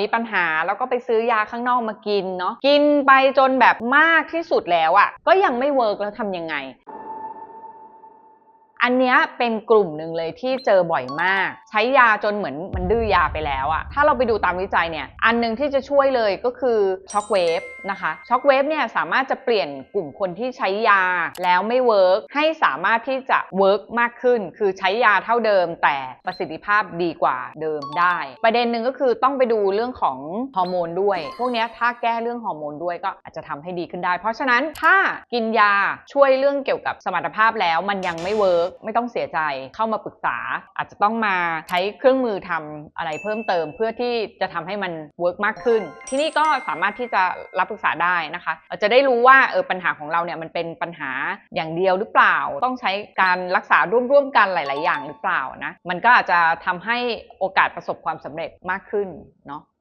มีปัญหาแล้วก็ไปซื้อยาข้างนอกมากินเนาะกินไปจนแบบมากที่สุดแล้วอะ่ะก็ยังไม่เวิร์กแล้วทำยังไง อันเนี้ยเป็นกลุ่มหนึ่งเลยที่เจอบ่อยมาก ใช้ยาจนเหมือนมันดื้อยาไปแล้วอะถ้าเราไปดูตามวิจัยเนี่ย อันหนึงที่จะช่วยเลยก็คือช็อคเวฟนะคะช็อคเวฟเนี่ยสามารถจะเปลี่ยนกลุ่มคนที่ใช้ยาแล้วไม่เวิร์กให้สามารถที่จะเวิร์กมากขึ้น คือใช้ยาเท่าเดิม แต่ประสิทธิภาพดีกว่าเดิมได้ ประเด็นหนึ่งก็คือต้องไปดูเรื่องของฮอร์โมนด้วย พวกนี้ถ้าแก้เรื่องฮอร์โมนด้วยก็อาจจะทำให้ดีขึ้นได้ เพราะฉะนั้นถ้ากินยาช่วยเรื่องเกี่ยวกับสมรรถภาพแล้วมันยังไม่เวิร์กไม่ต้องเสียใจเข้ามาปรึกษา อาจจะต้องมาใช้เครื่องมือทำอะไรเพิ่มเติม เพื่อที่จะทำให้มันเวิร์กมากขึ้น ที่นี่ก็สามารถที่จะรับปรึกษาได้นะคะจะได้รู้ว่าเออปัญหาของเราเนี่ยมันเป็นปัญหาอย่างเดียวหรือเปล่า ต้องใช้การรักษาร่วมๆกันหลาย ๆ อย่างหรือเปล่านะมันก็อาจจะทำให้โอกาสประสบความสำเร็จมากขึ้นเนาะ